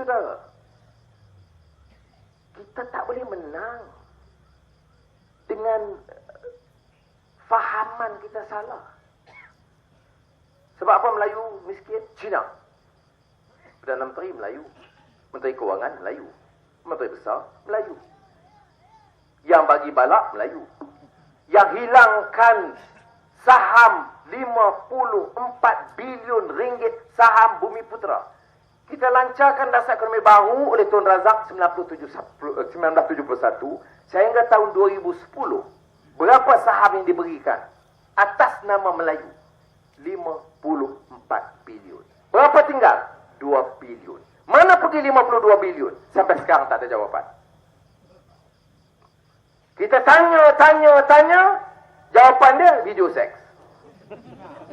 Saudara, kita tak boleh menang dengan eh, fahaman kita salah. Sebab apa Melayu miskin? Cina. Perdana Menteri Melayu. Menteri Kewangan Melayu. Menteri Besar Melayu. Yang bagi balak Melayu. Yang hilangkan saham 54 bilion ringgit saham Bumi Putra. Kita lancarkan dasar ekonomi baru oleh Tun Razak 97 1971 sehingga tahun 2010. Berapa saham yang diberikan atas nama Melayu? 54 bilion. Berapa tinggal? 2 bilion. Mana pergi 52 bilion? Sampai sekarang tak ada jawapan. Kita tanya, tanya, tanya. Jawapan dia video seks.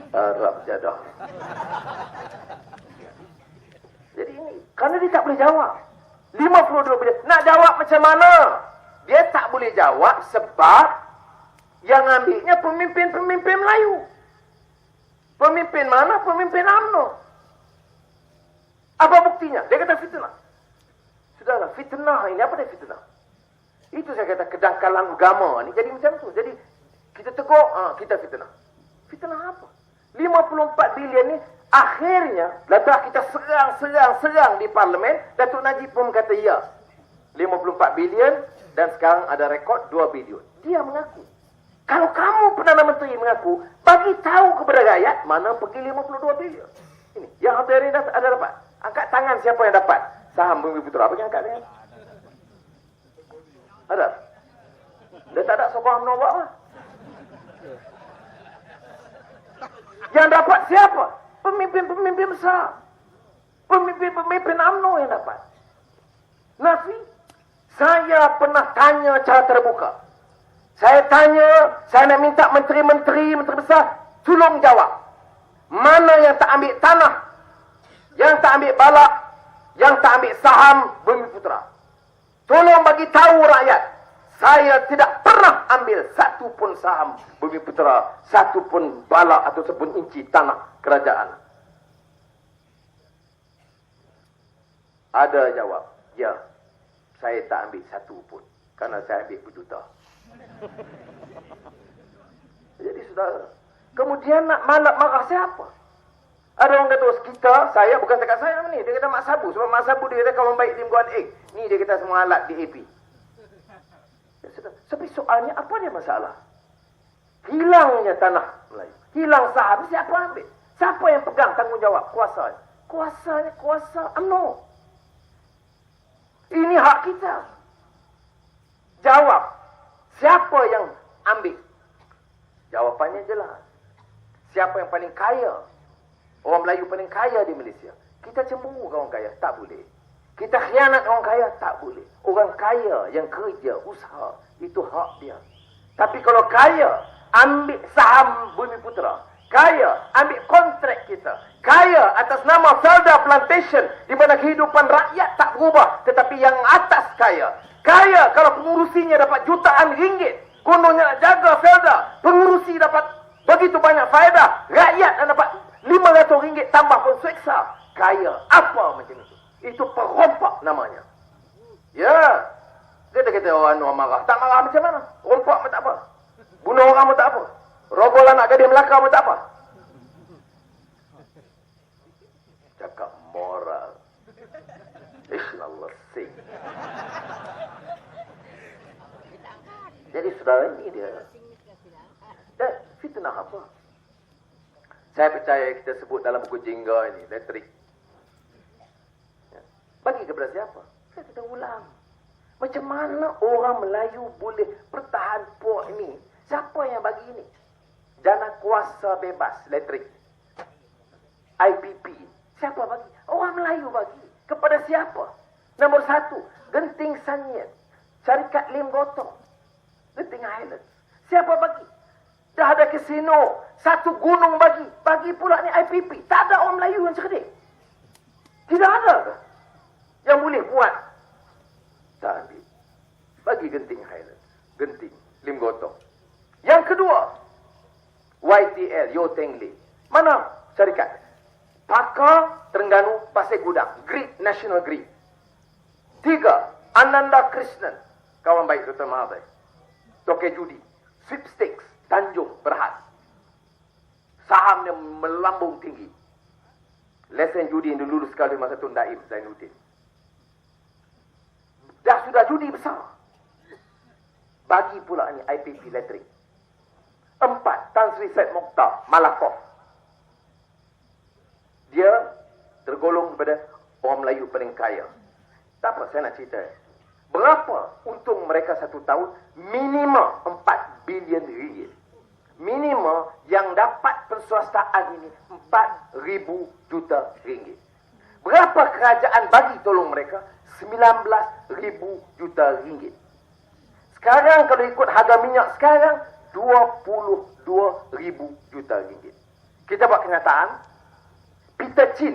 Arab jadah. Kerana dia tak boleh jawab. 52 bilion. Nak jawab macam mana? Dia tak boleh jawab sebab yang ambilnya pemimpin-pemimpin Melayu. Pemimpin mana? Pemimpin UMNO. Apa buktinya? Dia kata fitnah. Sudahlah, fitnah ini apa dia fitnah? Itu saya kata kedangkalan agama ni jadi macam tu. Jadi kita tegur, ah, kita fitnah. Fitnah apa? 54 bilion ni akhirnya lepas kita serang serang serang di parlimen Datuk Najib pun kata ya 54 bilion dan sekarang ada rekod 2 bilion. Dia mengaku. Kalau kamu Perdana Menteri mengaku bagi tahu kepada rakyat mana pergi 52 bilion. Ini yang hadirin ada dapat. Angkat tangan siapa yang dapat? Saham Bumi Putra bagi angkat tangan ada? Dia tak ada sokong menolak lah. Yang dapat siapa? Pemimpin-pemimpin besar. Pemimpin-pemimpin UMNO yang dapat. Nafi, saya pernah tanya cara terbuka. Saya tanya, saya nak minta menteri-menteri, menteri besar, tolong jawab. Mana yang tak ambil tanah? Yang tak ambil balak? Yang tak ambil saham Bumi Putra? Tolong bagi tahu rakyat. Saya tidak pernah ambil satu pun saham Bumi Putera, satu pun balak atau sepun inci tanah kerajaan. Ada jawab, ya, saya tak ambil satu pun. Kerana saya ambil berjuta. Jadi saudara, kemudian nak malak marah siapa? Ada orang kata, oh, kita, saya, bukan cakap saya ni. Dia kata Mak Sabu. Sebab Mak Sabu dia kata kawan baik di Mguan Egg. Ni dia kata semua alat di AP. Tapi soalnya apa dia masalah? Hilangnya tanah Melayu. Hilang saham. Siapa ambil? Siapa yang pegang tanggungjawab kuasa? Kuasanya kuasa UMNO. Ini hak kita. Jawab. Siapa yang ambil? Jawapannya jelas. Siapa yang paling kaya? Orang Melayu paling kaya di Malaysia. Kita cemburu orang kaya. Tak boleh. Kita khianat orang kaya tak boleh. Orang kaya yang kerja, usaha, itu hak dia. Tapi kalau kaya, ambil saham Bumi Putra. Kaya, ambil kontrak kita. Kaya atas nama Felda Plantation, di mana kehidupan rakyat tak berubah. Tetapi yang atas kaya. Kaya kalau pengurusinya dapat jutaan ringgit. Kononnya nak jaga Felda. Pengurusi dapat begitu banyak faedah. Rakyat dapat 500 ringgit tambah pun seksa. Kaya. Apa macam itu? Itu perompak namanya. Ya. Kita kata orang orang marah. Tak marah macam mana? Rompak pun tak apa. Bunuh orang pun tak apa. Rogol anak gadis Melaka pun tak apa. Cakap moral. Islallah sing. Jadi saudara ini dia. Dan fitnah apa? Saya percaya kita sebut dalam buku jingga ini. Letrik. Bagi kepada siapa? Saya kita ulang. Macam mana orang Melayu boleh pertahan pok ini? Siapa yang bagi ini? Dana kuasa bebas elektrik. IPP. Siapa bagi? Orang Melayu bagi. Kepada siapa? Nombor satu. Genting Sanyet. Syarikat Lim Gotong. Genting Highlands. Siapa bagi? Dah ada kasino. Satu gunung bagi. Bagi pula ni IPP. Tak ada orang Melayu yang cerdik. Tidak ada yang boleh buat. Tak ambil. Bagi genting Highlands. Genting. Lim Gotong. Yang kedua. YTL. Yo Tengli. Mana syarikat? Pakar Terengganu Pasir Gudang. Grid. National Grid. Tiga, Ananda Krishnan. Kawan baik Dr. Mahathir. Toke judi. Sweepstakes. Tanjung. Berhad. Sahamnya melambung tinggi. Lesen judi yang dulu sekali masa Tun Daim Zainuddin. Dah sudah judi besar. Bagi pula ni IPP Letrik. Empat, Tan Sri Said Mokhtar, Malakoff. Dia tergolong kepada orang Melayu paling kaya. Tak apa, saya nak cerita. Berapa untung mereka satu tahun? Minima 4 bilion ringgit. Minima yang dapat perswastaan ini 4 ribu juta ringgit. Berapa kerajaan bagi tolong mereka? 19 ribu juta ringgit. Sekarang kalau ikut harga minyak sekarang, 22 ribu juta ringgit. Kita buat kenyataan. Peter Chin,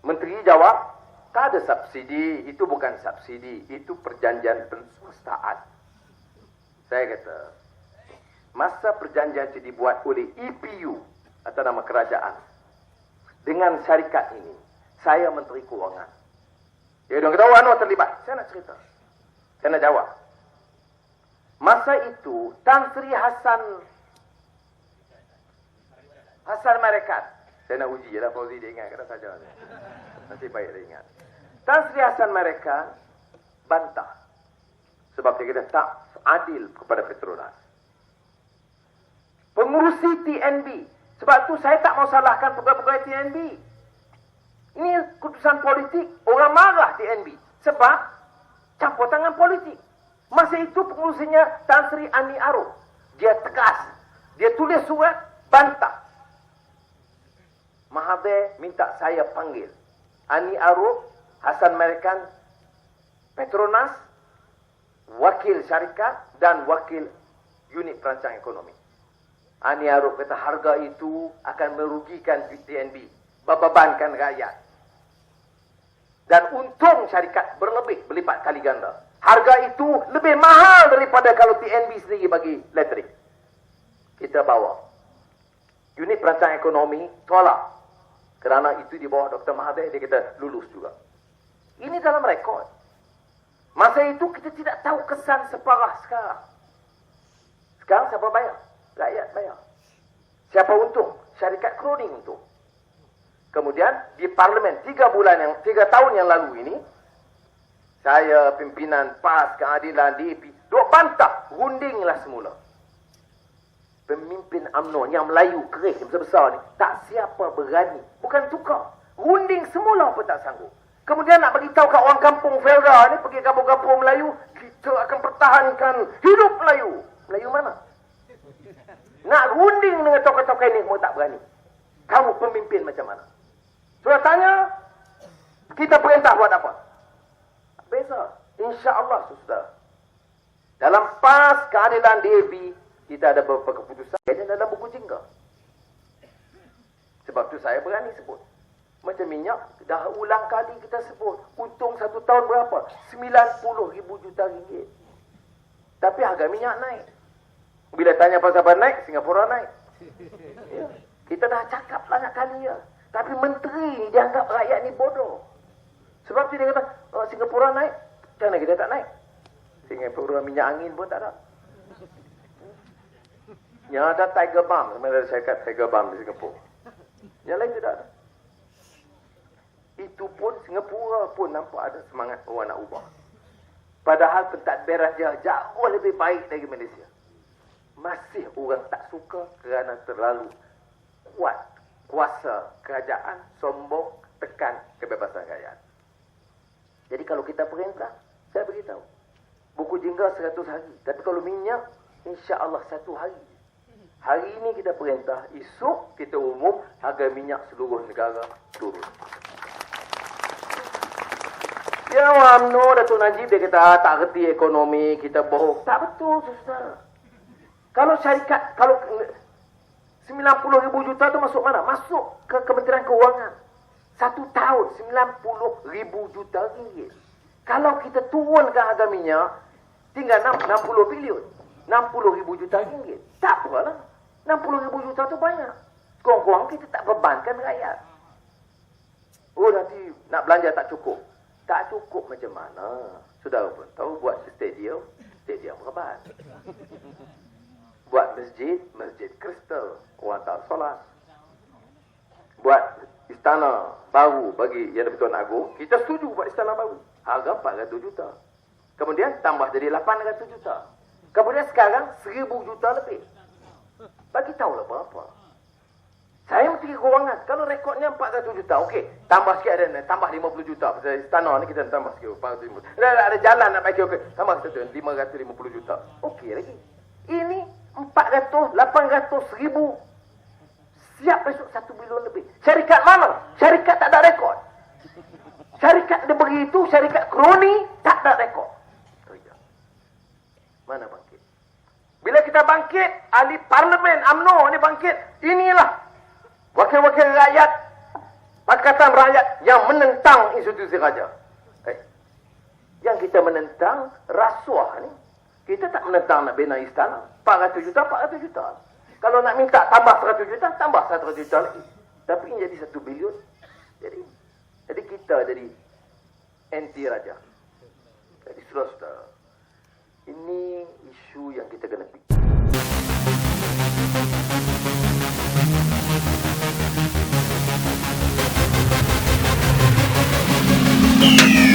Menteri jawab, tak ada subsidi. Itu bukan subsidi. Itu perjanjian penswastaan. Saya kata, masa perjanjian itu dibuat oleh EPU atau nama kerajaan dengan syarikat ini, saya Menteri Kewangan. Dia orang kata, oh, Anwar terlibat. Saya nak cerita. Saya nak jawab. Masa itu, Tan Sri Hassan Hassan Marekat. Saya nak uji lah Fauzi dia ingat kata saja. Nanti baik dia ingat. Tan Sri Hassan Marekat bantah. Sebab dia kata tak adil kepada Petronas. Pengurusi TNB. Sebab tu saya tak mau salahkan pegawai-pegawai TNB. Ini keputusan politik. Orang marah TNB. Sebab campur tangan politik. Masa itu pengurusinya Tan Sri Ani Arif. Dia tegas. Dia tulis surat bantah. Mahathir minta saya panggil. Ani Arif, Hasan Merikan, Petronas, wakil syarikat dan wakil unit perancang ekonomi. Ani Arif kata harga itu akan merugikan TNB. Bebankan rakyat. Dan untung syarikat berlebih berlipat kali ganda. Harga itu lebih mahal daripada kalau TNB sendiri bagi elektrik. Kita bawa. Unit perancang ekonomi tolak. Kerana itu di bawah Dr. Mahathir, dia kata lulus juga. Ini dalam rekod. Masa itu kita tidak tahu kesan separah sekarang. Sekarang siapa bayar? Rakyat bayar. Siapa untung? Syarikat kroning untung. Kemudian di parlimen tiga bulan yang tiga tahun yang lalu ini saya pimpinan PAS keadilan DAP duk bantah rundinglah semula pemimpin UMNO yang Melayu keris besar-besar ni tak siapa berani bukan tukar runding semula pun tak sanggup kemudian nak bagi tahu kat orang kampung Felda ni pergi kampung-kampung Melayu kita akan pertahankan hidup Melayu Melayu mana nak runding dengan tokoh-tokoh ini semua tak berani kamu pemimpin macam mana sudah tanya kita perintah buat apa Beza. Insya Allah, saudara. Dalam pas keadilan DAP, kita ada beberapa keputusan yang dalam buku jingga. Sebab tu saya berani sebut. Macam minyak, dah ulang kali kita sebut. Untung satu tahun berapa? 90 ribu juta ringgit. Tapi harga minyak naik. Bila tanya apa naik, Singapura naik. Ya. Kita dah cakap banyak kali ya. Tapi menteri dianggap rakyat ni bodoh. Sebab tu dia kata, oh, Singapura naik, kenapa kita tak naik? Singapura minyak angin pun tak ada. Yang ada Tiger Balm, sebenarnya saya kata Tiger Balm di Singapura. Yang lain tidak ada. Itu pun Singapura pun nampak ada semangat orang nak ubah. Padahal pentadbiran dia jauh lebih baik dari Malaysia. Masih orang tak suka kerana terlalu kuat kuasa kerajaan sombong tekan kebebasan rakyat. Jadi kalau kita perintah, saya beritahu. Buku jingga 100 hari. Tapi kalau minyak, insya Allah satu hari. Hari ini kita perintah, esok kita umum harga minyak seluruh negara turun. Ya UMNO Datuk Najib dia kata ah, tak reti ekonomi kita bohong. Tak betul saudara. Kalau syarikat kalau 90 ribu juta tu masuk mana? Masuk ke Kementerian Keuangan. Satu tahun 90 ribu juta ringgit. Kalau kita turunkan harga minyak, tinggal 60 bilion. 60 ribu juta ringgit. Tak apalah. 60 ribu juta tu banyak. Kurang-kurang kita tak bebankan rakyat. Oh nanti nak belanja tak cukup. Tak cukup. macam mana? Saudara pun tahu buat stadium, stadium rebat. Buat masjid, masjid kristal. Orang tak solat. Buat istana baru bagi Yang di-Pertuan Agong, kita setuju buat istana baru. Harga 400 juta. Kemudian tambah jadi 800 juta. Kemudian sekarang 1000 juta lebih. Bagi tahulah berapa. Saya mesti kekurangan. Kalau rekodnya 400 juta, okey. Tambah sikit ada, tambah 50 juta. Pasal istana ni kita tambah sikit. 450. Dah, dah, ada jalan nak bagi, okey. Tambah sikit, 550 juta. Okey lagi. Ini 400, 800, 1000. Siap besok 1 bilion lebih. Syarikat mana? Syarikat tak ada rekod. Syarikat dia begitu, syarikat kroni, tak ada rekod. Oh. Mana bangkit? Bila kita bangkit, ahli parlimen AMNO ni bangkit. Inilah wakil-wakil rakyat, Pakatan Rakyat yang menentang institusi raja. Eh, yang kita menentang rasuah ni, kita tak menentang nak bina istana. 400 juta, 400 juta. Kalau nak minta tambah 100 juta, tambah 100 juta lagi. Tapi ini jadi 1 bilion. Jadi, jadi kita jadi anti raja. Jadi saudara-saudara, ini isu yang kita kena fikir. Thank